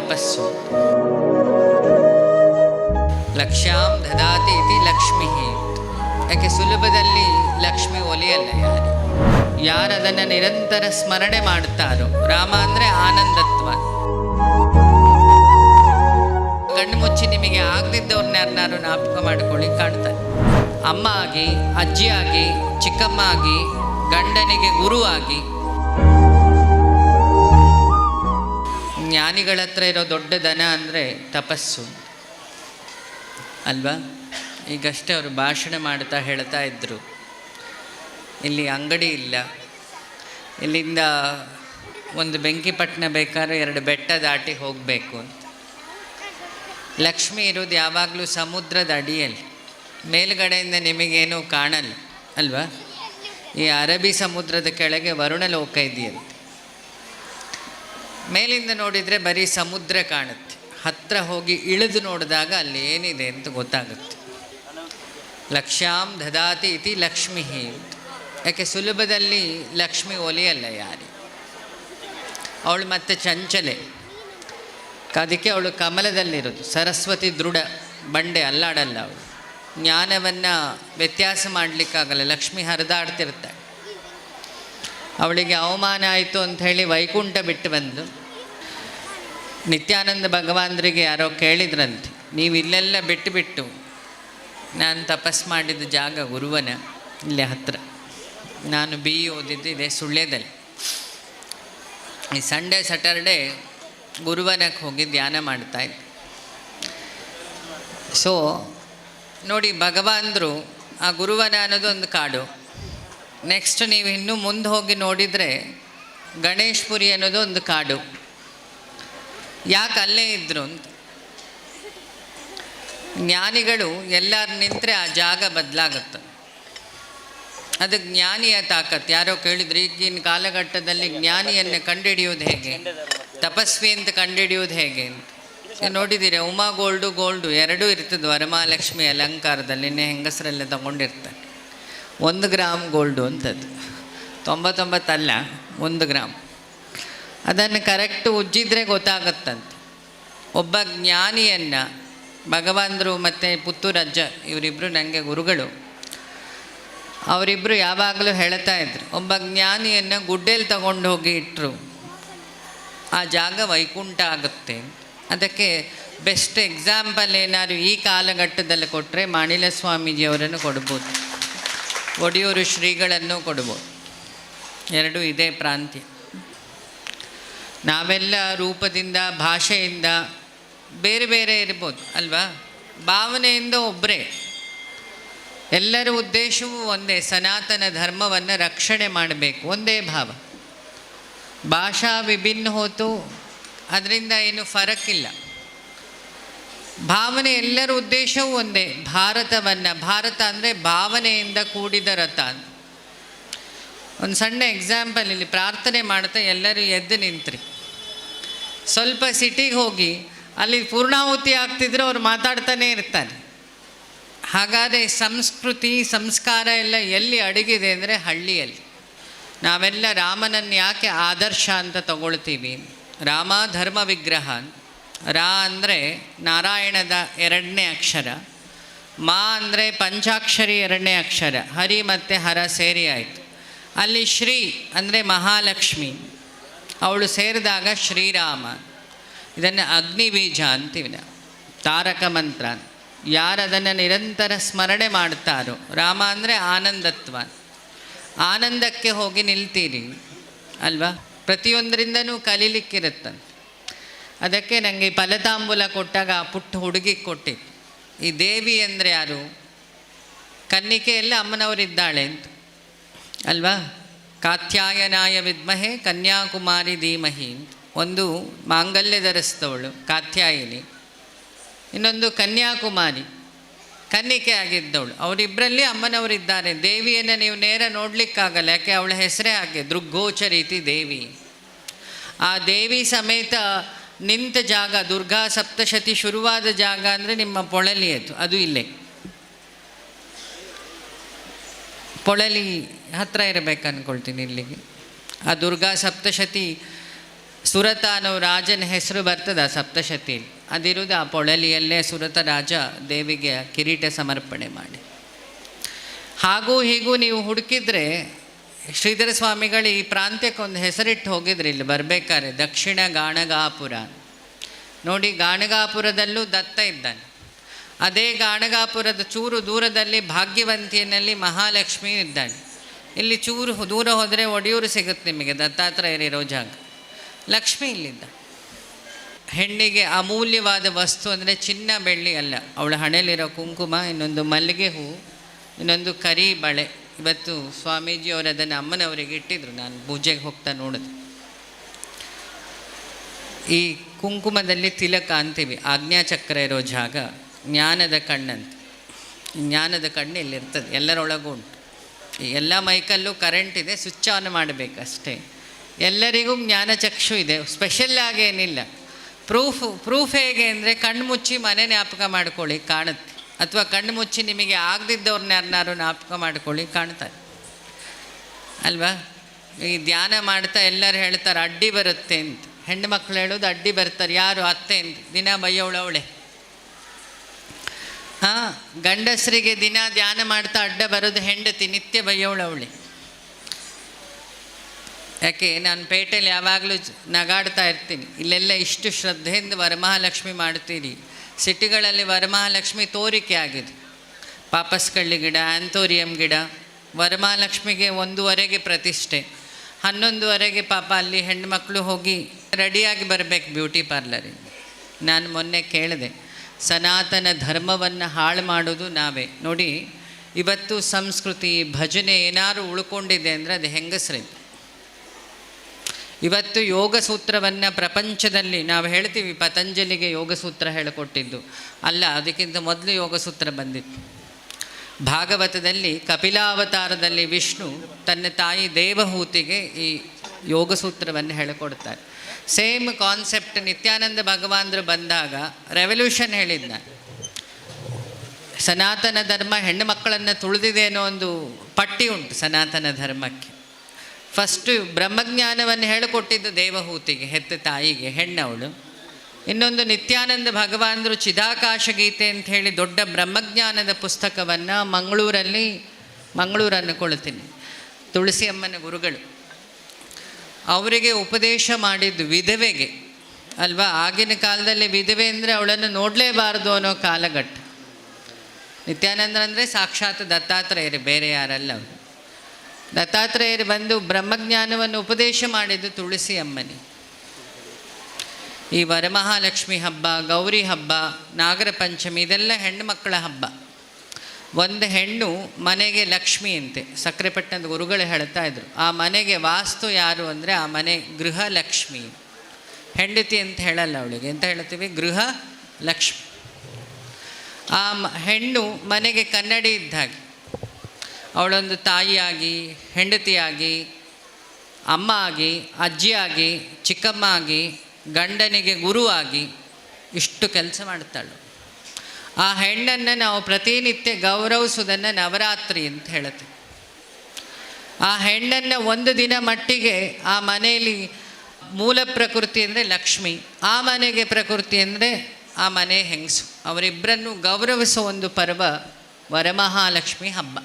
ತಪಸ್ಸು. ಲಕ್ಷ್ಯಾಂ ದದಾತಿ ಇತಿ ಲಕ್ಷ್ಮಿ. ಯಾಕೆ ಸುಲಭದಲ್ಲಿ ಲಕ್ಷ್ಮಿ ಒಲಿಯಲ್ಲ ಯಾರು? ಯಾರು ಅದನ್ನು ನಿರಂತರ ಸ್ಮರಣೆ ಮಾಡ್ತಾರೋ ರಾಮ ಅಂದರೆ ಆನಂದತ್ವ. ಕಣ್ಣು ಮುಚ್ಚಿ ನಿಮಗೆ ಆಗದಿದ್ದವ್ರನ್ನ ಯಾರನ್ನಾರು ಜ್ಞಾಪಕ ಮಾಡ್ಕೊಳ್ಳಿ ಕಾಣ್ತಾರೆ ಅಮ್ಮ ಆಗಿ, ಅಜ್ಜಿ ಆಗಿ, ಚಿಕ್ಕಮ್ಮ ಆಗಿ, ಗಂಡನಿಗೆ ಗುರು ಜ್ಞಾನಿಗಳ ಹತ್ರ ಇರೋ ದೊಡ್ಡ ದನ ಅಂದರೆ ತಪಸ್ಸು. ಅಲ್ವಾ? ಈಗಷ್ಟೇ ಅವರು ಭಾಷಣ ಮಾಡ್ತಾ ಹೇಳ್ತಾ ಇದ್ದರು ಇಲ್ಲಿ ಅಂಗಡಿ ಇಲ್ಲ. ಇಲ್ಲಿಂದ ಒಂದು ಬೆಂಕಿಪಟ್ಟಣ ಬೇಕಾದ್ರೆ ಎರಡು ಬೆಟ್ಟ ದಾಟಿ ಹೋಗಬೇಕು ಅಂತ. ಲಕ್ಷ್ಮಿ ಇರೋದು ಯಾವಾಗಲೂ ಸಮುದ್ರದ ಅಡಿಯಲ್ಲಿ. ಮೇಲುಗಡೆಯಿಂದ ನಿಮಗೇನು ಕಾಣಲ್ಲ. ಅಲ್ವಾ? ಈ ಅರಬ್ಬಿ ಸಮುದ್ರದ ಕೆಳಗೆ ವರುಣ ಲೋಕ ಇದೆಯಂತೆ ಮೇಲಿಂದ ನೋಡಿದರೆ ಬರೀ ಸಮುದ್ರ ಕಾಣುತ್ತೆ. ಹತ್ತಿರ ಹೋಗಿ ಇಳಿದು ನೋಡಿದಾಗ ಅಲ್ಲಿ ಏನಿದೆ ಅಂತ ಗೊತ್ತಾಗುತ್ತೆ. ಲಕ್ಷ್ಯಾಂ ದದಾತಿ ಇತಿ ಲಕ್ಷ್ಮಿ ಯಾಕೆ ಸುಲಭದಲ್ಲಿ ಲಕ್ಷ್ಮಿ ಒಲಿಯಲ್ಲ ಯಾರಿ? ಅವಳು ಮತ್ತೆ ಚಂಚಲೆ. ಅದಕ್ಕೆ ಅವಳು ಕಮಲದಲ್ಲಿರೋದು. ಸರಸ್ವತಿ ದೃಢ ಬಂಡೆ, ಅಲ್ಲಾಡಲ್ಲ ಅವಳು. ಜ್ಞಾನವನ್ನು ವ್ಯತ್ಯಾಸ ಮಾಡಲಿಕ್ಕಾಗಲ್ಲ. ಲಕ್ಷ್ಮಿ ಹರಿದಾಡ್ತಿರ್ತಾಳೆ ಅವಳಿಗೆ ಅವಮಾನ ಆಯಿತು ಅಂತ ಹೇಳಿ ವೈಕುಂಠ ಬಿಟ್ಟು ಬಂದು, ನಿತ್ಯಾನಂದ ಭಗವಾನ್ರಿಗೆ ಯಾರೋ ಕೇಳಿದ್ರಂತೆ, ನೀವು ಇಲ್ಲೆಲ್ಲ ಬಿಟ್ಟು ಬಿಟ್ಟು ನಾನು ತಪಸ್ ಮಾಡಿದ ಜಾಗ ಗುರುವನ ಇಲ್ಲೇ ಹತ್ರ. ನಾನು ಬಿ ಓದಿದ್ದು ಇದೆ ಸುಳ್ಳ್ಯದಲ್ಲಿ ಈ ಸಂಡೇ, ಸ್ಯಾಟರ್ಡೇ ಗುರುವನಕ್ಕೆ ಹೋಗಿ ಧ್ಯಾನ ಮಾಡ್ತಾ ಇದ್ದೆ. ಸೊ ನೋಡಿ ಭಗವಾನ್ರು ಆ ಗುರುವನ ಅನ್ನೋದು ಒಂದು ಕಾಡು. ನೆಕ್ಸ್ಟ್ ನೀವು ಇನ್ನೂ ಮುಂದೆ ಹೋಗಿ ನೋಡಿದರೆ ಗಣೇಶ್ಪುರಿ ಅನ್ನೋದು ಒಂದು ಕಾಡು. ಯಾಕೆ ಅಲ್ಲೇ ಇದ್ರು ಅಂತ. ಜ್ಞಾನಿಗಳು ಎಲ್ಲರೂ ನಿಂತರೆ ಆ ಜಾಗ ಬದಲಾಗುತ್ತೆ. ಅದು ಜ್ಞಾನಿಯ ತಾಕತ್. ಯಾರೋ ಕೇಳಿದ್ರು, ಈಗಿನ ಕಾಲಘಟ್ಟದಲ್ಲಿ ಜ್ಞಾನಿಯನ್ನು ಕಂಡುಹಿಡಿಯೋದು ಹೇಗೆ? ತಪಸ್ವಿ ಅಂತ ಕಂಡುಹಿಡಿಯೋದು ಹೇಗೆ ಅಂತ. ನೋಡಿದ್ದೀರಿ ಉಮಾ ಗೋಲ್ಡು ಗೋಲ್ಡು ಎರಡೂ ಇರ್ತದೆ ವರಮಹಾಲಕ್ಷ್ಮಿ ಅಲಂಕಾರದಲ್ಲಿ ಹೆಂಗಸರೆಲ್ಲ ತಗೊಂಡಿರ್ತಾರೆ. ಒಂದು ಗ್ರಾಮ್ ಗೋಲ್ಡು ಅಂತದ್ದು. ತೊಂಬತ್ತೊಂಬತ್ತಲ್ಲ, ಒಂದು ಗ್ರಾಮ್. ಅದನ್ನು ಕರೆಕ್ಟ್ ಉಜ್ಜಿದ್ರೆ ಗೊತ್ತಾಗತ್ತಂತೆ. ಒಬ್ಬ ಜ್ಞಾನಿಯನ್ನು, ಭಗವಂತರು ಮತ್ತು ಪುತ್ತೂರಜ್ಜ ಇವರಿಬ್ಬರು ನನಗೆ ಗುರುಗಳು. ಅವರಿಬ್ಬರು ಯಾವಾಗಲೂ ಹೇಳ್ತಾ ಇದ್ರು, ಒಬ್ಬ ಜ್ಞಾನಿಯನ್ನು ಗುಡ್ಡೆಯಲ್ಲಿ ತಗೊಂಡು ಹೋಗಿ ಇಟ್ಟರು ಆ ಜಾಗ ವೈಕುಂಠ ಆಗುತ್ತೆ. ಅದಕ್ಕೆ ಬೆಸ್ಟ್ ಎಕ್ಸಾಂಪಲ್ ಏನಾದ್ರು ಈ ಕಾಲಘಟ್ಟದಲ್ಲಿ ಕೊಟ್ಟರೆ ಮಾಣಿಲ ಸ್ವಾಮೀಜಿಯವರನ್ನು ಕೊಡ್ಬೋದು. ಒಡೆಯೂರು ಶ್ರೀಗಳನ್ನು ಕೊಡ್ಬೋದು ಎರಡೂ ಇದೇ ಪ್ರಾಂತ್ಯ. ನಾವೆಲ್ಲ ರೂಪದಿಂದ, ಭಾಷೆಯಿಂದ ಬೇರೆ ಬೇರೆ ಇರ್ಬೋದು, ಅಲ್ವಾ? ಭಾವನೆಯಿಂದ ಒಬ್ಬರೇ ಎಲ್ಲರ ಉದ್ದೇಶವೂ ಒಂದೇ, ಸನಾತನ ಧರ್ಮವನ್ನು ರಕ್ಷಣೆ ಮಾಡಬೇಕು, ಒಂದೇ ಭಾವ. ಭಾಷಾ ವಿಭಿನ್ನ ಹೋತು, ಅದರಿಂದ ಏನು ಫರಕ್ಕಿಲ್ಲ ಭಾವನೆ ಎಲ್ಲರ ಉದ್ದೇಶವೂ ಒಂದೇ, ಭಾರತವನ್ನು, ಭಾರತ ಅಂದರೆ ಭಾವನೆಯಿಂದ ಕೂಡಿದ ರಥ ಒಂದು ಸಣ್ಣ ಎಕ್ಸಾಂಪಲ್ ಇಲ್ಲಿ ಪ್ರಾರ್ಥನೆ ಮಾಡ್ತಾ ಎಲ್ಲರೂ ಎದ್ದು ನಿಂತ್ರಿ. ಸ್ವಲ್ಪ ಸಿಟಿಗೆ ಹೋಗಿ, ಅಲ್ಲಿ ಪೂರ್ಣಾಹುತಿ ಆಗ್ತಿದ್ರೆ ಅವ್ರು ಮಾತಾಡ್ತಾನೆ ಇರ್ತಾರೆ. ಹಾಗಾದರೆ ಸಂಸ್ಕೃತಿ, ಸಂಸ್ಕಾರ ಎಲ್ಲ ಎಲ್ಲಿ ಅಡಗಿದೆ ಅಂದರೆ ಹಳ್ಳಿಯಲ್ಲಿ. ನಾವೆಲ್ಲ ರಾಮನನ್ನು ಯಾಕೆ ಆದರ್ಶ ಅಂತ ತಗೊಳ್ತೀವಿ? ರಾಮ ಧರ್ಮ ವಿಗ್ರಹ ರಾ ಅಂದರೆ ನಾರಾಯಣದ ಎರಡನೇ ಅಕ್ಷರ, ಮಾ ಅಂದರೆ ಪಂಚಾಕ್ಷರಿ ಎರಡನೇ ಅಕ್ಷರ, ಹರಿ ಮತ್ತು ಹರ ಸೇರಿ ಆಯಿತು. ಅಲ್ಲಿ ಶ್ರೀ ಅಂದರೆ ಮಹಾಲಕ್ಷ್ಮಿ, ಅವಳು ಸೇರಿದಾಗ ಶ್ರೀರಾಮ, ಇದನ್ನು ಅಗ್ನಿಬೀಜ ಅಂತೀವಿ ನಾವು, ತಾರಕ ಮಂತ್ರ ಯಾರು ಅದನ್ನು ನಿರಂತರ ಸ್ಮರಣೆ ಮಾಡ್ತಾರೋ, ರಾಮ ಅಂದರೆ ಆನಂದತ್ವ. ಆನಂದಕ್ಕೆ ಹೋಗಿ ನಿಲ್ತೀರಿ, ಅಲ್ವಾ? ಪ್ರತಿಯೊಂದರಿಂದನೂ ಕಲೀಲಿಕ್ಕಿರುತ್ತಂತೆ. ಅದಕ್ಕೆ ನನಗೆ ಫಲತಾಂಬೂಲ ಕೊಟ್ಟಾಗ ಆ ಪುಟ್ಟ ಹುಡುಗಿ ಕೊಟ್ಟಿದ್ದು ಈ ದೇವಿ ಅಂದರೆ ಯಾರು? ಕನ್ನಿಕೆಯಲ್ಲಿ ಅಮ್ಮನವರಿದ್ದಾಳೆ ಅಂತ. ಅಲ್ವಾ? ಕಾತ್ಯಾಯನಾಯ ವಿದ್ಮಹೆ, ಕನ್ಯಾಕುಮಾರಿ ಧೀಮಹಿ ಒಂದು ಮಾಂಗಲ್ಯ ಧರಿಸಿದವಳು ಕಾತ್ಯಾಯಿನಿ. ಇನ್ನೊಂದು ಕನ್ಯಾಕುಮಾರಿ, ಕನ್ನಿಕೆ ಆಗಿದ್ದವಳು. ಅವರಿಬ್ಬರಲ್ಲಿ ಅಮ್ಮನವರಿದ್ದಾರೆ. ದೇವಿಯನ್ನು ನೀವು ನೇರ ನೋಡಲಿಕ್ಕಾಗಲ್ಲ, ಯಾಕೆ ಅವಳ ಹೆಸರೇ ಹಾಗೆ, ದೃಗ್ಗೋಚರೀತಿ ದೇವಿ. ಆ ದೇವಿ ಸಮೇತ ನಿಂತ ಜಾಗ, ದುರ್ಗಾ ಸಪ್ತಶತಿ ಶುರುವಾದ ಜಾಗ ಅಂದರೆ ನಿಮ್ಮ ಪೊಳಲಿ ಅದು ಇಲ್ಲೇ. ಪೊಳಲಿ ಹತ್ರ ಇರಬೇಕು ಅಂದ್ಕೊಳ್ತೀನಿ ಇಲ್ಲಿಗೆ. ಆ ದುರ್ಗಾ ಸಪ್ತಶತಿ, ಸುರತ ಅನ್ನೋ ರಾಜನ ಹೆಸರು ಬರ್ತದೆ ಆ ಸಪ್ತಶತಿಯಲ್ಲಿ ಅದಿರುವುದು ಆ ಪೊಳಲಿಯಲ್ಲೇ ಸುರತ ರಾಜ ದೇವಿಗೆ ಕಿರೀಟ ಸಮರ್ಪಣೆ ಮಾಡಿ. ಹಾಗೂ ಹೀಗೂ ನೀವು ಹುಡುಕಿದ್ರೆ ಶ್ರೀಧರ ಸ್ವಾಮಿಗಳು ಈ ಪ್ರಾಂತ್ಯಕ್ಕೆ ಒಂದು ಹೆಸರಿಟ್ಟು ಹೋಗಿದ್ರು ಇಲ್ಲಿ ಬರಬೇಕಾದ್ರೆ, ದಕ್ಷಿಣ ಗಾಣಗಾಪುರ. ನೋಡಿ, ಗಾಣಗಾಪುರದಲ್ಲೂ ದತ್ತ ಇದ್ದಾನೆ. ಅದೇ ಗಾಣಗಾಪುರದ ಚೂರು ದೂರದಲ್ಲಿ ಭಾಗ್ಯವಂತಿಯಲ್ಲಿ ಮಹಾಲಕ್ಷ್ಮಿ ಇದ್ದಾಳೆ ಇಲ್ಲಿ ಚೂರು ದೂರ ಹೋದರೆ ಒಡೆಯೂರು ಸಿಗುತ್ತೆ ನಿಮಗೆ ದತ್ತಾತ್ರೇಯರಿರೋ ಜಾಗ ಲಕ್ಷ್ಮಿ ಇಲ್ಲಿದ್ದ. ಹೆಣ್ಣಿಗೆ ಅಮೂಲ್ಯವಾದ ವಸ್ತು ಅಂದರೆ ಚಿನ್ನ ಬೆಳ್ಳಿ ಅಲ್ಲ, ಅವಳ ಹಣೆಯಲ್ಲಿರೋ ಕುಂಕುಮ, ಇನ್ನೊಂದು ಮಲ್ಲಿಗೆ ಹೂ, ಇನ್ನೊಂದು ಕರಿ ಬಳೆ. ಇವತ್ತು ಸ್ವಾಮೀಜಿಯವರು ಅದನ್ನು ಅಮ್ಮನವರಿಗೆ ಇಟ್ಟಿದ್ರು. ನಾನು ಪೂಜೆಗೆ ಹೋಗ್ತಾ ನೋಡಿದೆ. ಈ ಕುಂಕುಮದಲ್ಲಿ ತಿಲಕ ಅಂತೀವಿ. ಆಜ್ಞಾಚಕ್ರ ಇರೋ ಜಾಗ, ಜ್ಞಾನದ ಕಣ್ಣಂತ. ಜ್ಞಾನದ ಕಣ್ಣು ಇಲ್ಲಿರ್ತದೆ, ಎಲ್ಲರೊಳಗೂ ಉಂಟು. ಎಲ್ಲ ಮೈಕಲ್ಲೂ ಕರೆಂಟ್ ಇದೆ ಸ್ವಿಚ್ ಆನ್ ಮಾಡಬೇಕಷ್ಟೇ. ಎಲ್ಲರಿಗೂ ಜ್ಞಾನಚಕ್ಷು ಇದೆ ಸ್ಪೆಷಲ್ ಆಗೇನಿಲ್ಲ ಪ್ರೂಫ್ ಪ್ರೂಫ್ ಹೇಗೆ ಅಂದರೆ ಕಣ್ಣು ಮುಚ್ಚಿ ಮನೆ ಜ್ಞಾಪಕ ಮಾಡ್ಕೊಳ್ಳಿ, ಕಾಣುತ್ತೆ. ಅಥವಾ ಕಣ್ಣು ಮುಚ್ಚಿ ನಿಮಗೆ ಆಗದಿದ್ದವ್ರನ್ನ ಯಾರನ್ನಾರು ಜ್ಞಾಪಕ ಮಾಡ್ಕೊಳ್ಳಿ ಕಾಣ್ತಾರೆ. ಅಲ್ವಾ? ಈ ಧ್ಯಾನ ಮಾಡ್ತಾ ಎಲ್ಲರೂ ಹೇಳ್ತಾರೆ, ಅಡ್ಡಿ ಬರುತ್ತೆ ಅಂತ. ಹೆಣ್ಣು ಮಕ್ಕಳು ಹೇಳೋದು, ಅಡ್ಡಿ ಬರ್ತಾರೆ. ಯಾರು? ಅತ್ತೆ ಅಂತ. ದಿನ ಬೈಯೋಳವಳೆ ಹಾಂ, ಗಂಡಸರಿಗೆ ದಿನ ಧ್ಯಾನ ಮಾಡ್ತಾ ಅಡ್ಡ ಬರೋದು ಹೆಂಡತಿ, ನಿತ್ಯ ಬೈಯೋಳವಳೆ ಯಾಕೆ, ನಾನು ಪೇಟೆಯಲ್ಲಿ ಯಾವಾಗಲೂ ನಗಾಡ್ತಾ ಇರ್ತೀನಿ. ಇಲ್ಲೆಲ್ಲ ಇಷ್ಟು ಶ್ರದ್ಧೆಯಿಂದ ವರಮಹಾಲಕ್ಷ್ಮಿ ಮಾಡ್ತೀರಿ ಸಿಟಿಗಳಲ್ಲಿ ವರಮಹಾಲಕ್ಷ್ಮಿ ತೋರಿಕೆ ಆಗಿದೆ. ಪಾಪಸ್ಕಳ್ಳಿ ಗಿಡ ಆ್ಯಂಥೋರಿಯಂ ಗಿಡ, ವರಮಹಾಲಕ್ಷ್ಮಿಗೆ ಒಂದೂವರೆಗೆ ಪ್ರತಿಷ್ಠೆ. ಹನ್ನೊಂದುವರೆಗೆ ಪಾಪ ಅಲ್ಲಿ ಹೆಣ್ಮಕ್ಳು ಹೋಗಿ ರೆಡಿಯಾಗಿ ಬರಬೇಕು ಬ್ಯೂಟಿ ಪಾರ್ಲರಿಗೆ. ನಾನು ಮೊನ್ನೆ ಕೇಳಿದೆ, ಸನಾತನ ಧರ್ಮವನ್ನು ಹಾಳು ಮಾಡೋದು ನಾವೇ. ನೋಡಿ, ಇವತ್ತು ಸಂಸ್ಕೃತಿ, ಭಜನೆ ಏನಾದ್ರು ಉಳ್ಕೊಂಡಿದೆ ಅಂದರೆ ಅದು ಹೆಂಗಸ್ರಿದೆ ಇವತ್ತು ಯೋಗ ಸೂತ್ರವನ್ನು ಪ್ರಪಂಚದಲ್ಲಿ ನಾವು ಹೇಳ್ತೀವಿ, ಪತಂಜಲಿಗೆ ಯೋಗ ಸೂತ್ರ ಹೇಳಿಕೊಟ್ಟಿದ್ದು. ಅಲ್ಲ, ಅದಕ್ಕಿಂತ ಮೊದಲು ಯೋಗ ಸೂತ್ರ ಬಂದಿತ್ತು. ಭಾಗವತದಲ್ಲಿ ಕಪಿಲಾವತಾರದಲ್ಲಿ ವಿಷ್ಣು ತನ್ನ ತಾಯಿ ದೇವಹೂತಿಗೆ ಈ ಯೋಗ ಸೂತ್ರವನ್ನು ಹೇಳಿಕೊಡ್ತಾರೆ. ಸೇಮ್ ಕಾನ್ಸೆಪ್ಟ್ ನಿತ್ಯಾನಂದ ಭಗವಾನರು ಬಂದಾಗ ರೆವಲ್ಯೂಷನ್ ಹೇಳಿದ್ನ. ಸನಾತನ ಧರ್ಮ ಹೆಣ್ಣು ಮಕ್ಕಳನ್ನು ತುಳಿದಿದೆ ಅನ್ನೋ ಒಂದು ಪಟ್ಟಿ ಉಂಟು ಸನಾತನ ಧರ್ಮಕ್ಕೆ. ಫಸ್ಟು ಬ್ರಹ್ಮಜ್ಞಾನವನ್ನು ಹೇಳಿಕೊಟ್ಟಿದ್ದು ದೇವಹೂತಿಗೆ, ಹೆತ್ತ ತಾಯಿಗೆ, ಹೆಣ್ಣವಳು. ಇನ್ನೊಂದು ನಿತ್ಯಾನಂದ ಭಗವಾನರು ಚಿದಾಕಾಶ ಗೀತೆ ಅಂತ ಹೇಳಿ ದೊಡ್ಡ ಬ್ರಹ್ಮಜ್ಞಾನದ ಪುಸ್ತಕವನ್ನು ಮಂಗಳೂರಲ್ಲಿ ಮಂಗಳೂರನ್ನು ಕೊಳ್ತೀನಿ. ತುಳಸಿ ಅಮ್ಮನ ಗುರುಗಳು. ಅವರಿಗೆ ಉಪದೇಶ ಮಾಡಿದ್ದು ವಿಧವೆಗೆ. ಅಲ್ವಾ? ಆಗಿನ ಕಾಲದಲ್ಲಿ ವಿಧವೆ ಅಂದರೆ ಅವಳನ್ನು ನೋಡಲೇಬಾರದು ಅನ್ನೋ ಕಾಲಘಟ್ಟ. ನಿತ್ಯಾನಂದ ಅಂದರೆ ಸಾಕ್ಷಾತ್ ದತ್ತಾತ್ರೇಯರು, ಬೇರೆ ಯಾರಲ್ಲ ಅವರು. ದತ್ತಾತ್ರೇಯರು ಬಂದು ಬ್ರಹ್ಮಜ್ಞಾನವನ್ನು ಉಪದೇಶ ಮಾಡಿದ್ದು ತುಳಸಿ ಅಮ್ಮನಿ. ಈ ವರಮಹಾಲಕ್ಷ್ಮಿ ಹಬ್ಬ, ಗೌರಿ ಹಬ್ಬ, ನಾಗರ ಪಂಚಮಿ, ಇದೆಲ್ಲ ಹೆಣ್ಣು ಮಕ್ಕಳ ಹಬ್ಬ. ಒಂದು ಹೆಣ್ಣು ಮನೆಗೆ ಲಕ್ಷ್ಮಿ ಅಂತೆ ಸಕ್ಕರೆಪಟ್ಟಣದ ಗುರುಗಳು ಹೇಳ್ತಾ ಇದ್ರು. ಆ ಮನೆಗೆ ವಾಸ್ತು ಯಾರು ಅಂದರೆ ಆ ಮನೆ ಗೃಹ ಲಕ್ಷ್ಮಿ ಹೆಂಡತಿ ಅಂತ ಹೇಳಲ್ಲ ಅವಳಿಗೆ ಅಂತ ಹೇಳ್ತೀವಿ? ಗೃಹ ಲಕ್ಷ್ಮಿ ಆ ಹೆಣ್ಣು ಮನೆಗೆ ಕನ್ನಡಿ ಇದ್ದ ಹಾಗೆ. ಅವಳೊಂದು ತಾಯಿಯಾಗಿ, ಹೆಂಡತಿಯಾಗಿ ಅಮ್ಮ ಆಗಿ ಅಜ್ಜಿಯಾಗಿ ಚಿಕ್ಕಮ್ಮ ಆಗಿ ಗಂಡನಿಗೆ ಗುರುವಾಗಿ ಇಷ್ಟು ಕೆಲಸ ಮಾಡ್ತಾಳು. ಆ ಹೆಣ್ಣನ್ನು ನಾವು ಪ್ರತಿನಿತ್ಯ ಗೌರವಿಸೋದನ್ನು ನವರಾತ್ರಿ ಅಂತ ಹೇಳುತ್ತೆ. ಆ ಹೆಣ್ಣನ್ನು ಒಂದು ದಿನ ಮಟ್ಟಿಗೆ ಆ ಮನೆಯಲ್ಲಿ ಮೂಲ ಪ್ರಕೃತಿ ಅಂದರೆ ಲಕ್ಷ್ಮಿ, ಆ ಮನೆಗೆ ಪ್ರಕೃತಿ ಅಂದರೆ ಆ ಮನೆ ಹೆಂಗಸು. ಅವರಿಬ್ಬರನ್ನು ಗೌರವಿಸೋ ಒಂದು ಪರ್ವ ವರಮಹಾಲಕ್ಷ್ಮಿ ಹಬ್ಬ.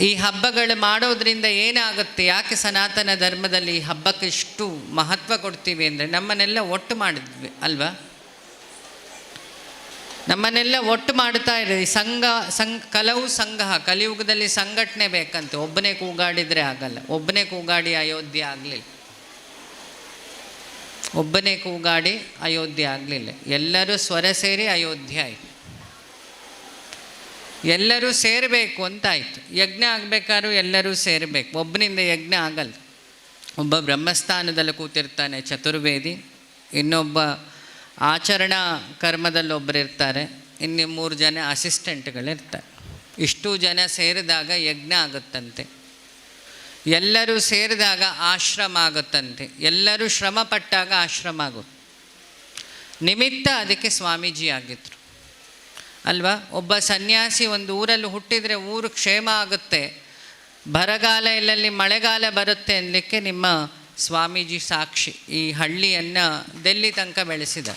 ಈ ಹಬ್ಬಗಳು ಮಾಡೋದ್ರಿಂದ ಏನಾಗುತ್ತೆ? ಯಾಕೆ ಸನಾತನ ಧರ್ಮದಲ್ಲಿ ಈ ಹಬ್ಬಕ್ಕೆ ಇಷ್ಟು ಮಹತ್ವ ಕೊಡ್ತೀವಿ ಅಂದರೆ ನಮ್ಮನ್ನೆಲ್ಲ ಒಟ್ಟು ಮಾಡಿದ್ವಿ, ಅಲ್ವಾ? ನಮ್ಮನ್ನೆಲ್ಲ ಒಟ್ಟು ಮಾಡ್ತಾ ಇದೆ ಈ ಸಂಘ ಸಂಘ, ಕಲವು ಸಂಘ, ಕಲಿಯುಗದಲ್ಲಿ ಸಂಘಟನೆ ಬೇಕಂತೆ. ಒಬ್ಬನೇ ಕೂಗಾಡಿದರೆ ಆಗಲ್ಲ. ಒಬ್ಬನೇ ಕೂಗಾಡಿ ಅಯೋಧ್ಯೆ ಆಗಲಿಲ್ಲ. ಒಬ್ಬನೇ ಕೂಗಾಡಿ ಅಯೋಧ್ಯೆ ಆಗಲಿಲ್ಲ. ಎಲ್ಲರೂ ಸ್ವರ ಸೇರಿ ಅಯೋಧ್ಯೆ ಆಯಿತು. ಎಲ್ಲರೂ ಸೇರಬೇಕು ಅಂತಾಯಿತು. ಯಜ್ಞ ಆಗಬೇಕಾದ್ರೂ ಎಲ್ಲರೂ ಸೇರಬೇಕು. ಒಬ್ಬನಿಂದ ಯಜ್ಞ ಆಗಲ್ಲ. ಒಬ್ಬ ಬ್ರಹ್ಮಸ್ಥಾನದಲ್ಲಿ ಕೂತಿರ್ತಾನೆ, ಚತುರ್ವೇದಿ. ಇನ್ನೊಬ್ಬ ಆಚರಣಾ ಕರ್ಮದಲ್ಲಿ ಒಬ್ಬರು ಇರ್ತಾರೆ ಇನ್ನು ಮೂರು ಜನ ಅಸಿಸ್ಟೆಂಟ್ಗಳಿರ್ತಾರೆ. ಇಷ್ಟು ಜನ ಸೇರಿದಾಗ ಯಜ್ಞ ಆಗುತ್ತಂತೆ. ಎಲ್ಲರೂ ಸೇರಿದಾಗ ಆಶ್ರಮ ಆಗುತ್ತಂತೆ. ಎಲ್ಲರೂ ಶ್ರಮ ಪಟ್ಟಾಗ ಆಶ್ರಮ ಆಗುತ್ತೆ. ನಿಮಿತ್ತ ಅದಕ್ಕೆ ಸ್ವಾಮೀಜಿ ಆಗಿದ್ರು. ಅಲ್ವಾ? ಒಬ್ಬ ಸನ್ಯಾಸಿ ಒಂದು ಊರಲ್ಲಿ ಹುಟ್ಟಿದರೆ ಊರು ಕ್ಷೇಮ ಆಗುತ್ತೆ. ಬರಗಾಲ ಇಲ್ಲಲ್ಲಿ ಮಳೆಗಾಲ ಬರುತ್ತೆ ಅನ್ನಲಿಕ್ಕೆ ನಿಮ್ಮ ಸ್ವಾಮೀಜಿ ಸಾಕ್ಷಿ ಈ ಹಳ್ಳಿಯನ್ನು ದೆಲ್ಲಿ ತನಕ ಬೆಳೆಸಿದ.